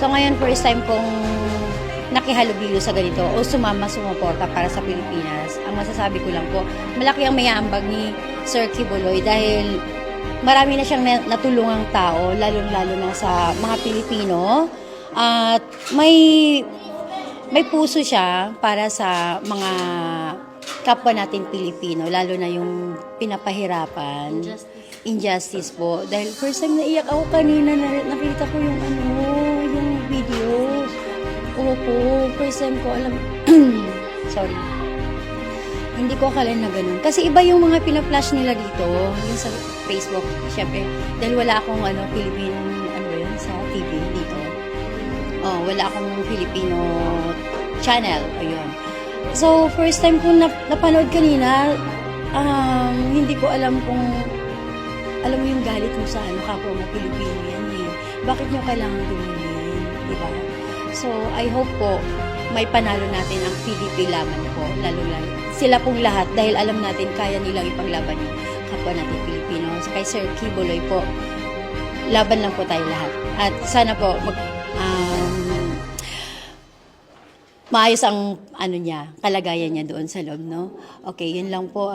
So ngayon, first time kong nakihalubilo sa ganito o sumama sumuporta para sa Pilipinas. Ang masasabi ko lang po, malaki ang mayambag ni Sir Kibuloy dahil marami na siyang na- natulungang tao, lalong-lalo na sa mga Pilipino. At may may puso siya para sa mga kapwa natin Pilipino, lalo na yung pinapahirapan. Injustice po. Dahil first time naiyak ako kanina, na, nakita ko yung. Opo, first time ko alam, sorry. Hindi ko akala na ganun. Kasi iba yung mga pina-flash nila dito, yung sa Facebook, syempre. Dahil wala akong ano, Filipino, ano yun, sa TV dito. Oh, wala akong Filipino channel. Ayun. So, first time ko nap- napanood kanina, um, hindi ko alam kung alam mo yung galit mo sa ano, kapwa mo Pilipino yan eh. Bakit nyo kailangan tumingin? So, I hope po, may panalo natin ang PDP laman po, lalo-lalo. Sila pong lahat, dahil alam natin kaya nilang ipaglaban yung kapwa natin Pilipino. Kay Sir Kibuloy po, laban lang po tayo lahat. At sana po, mag, um, maayos ang ano niya, kalagayan niya doon sa loob, no? Okay, yun lang po.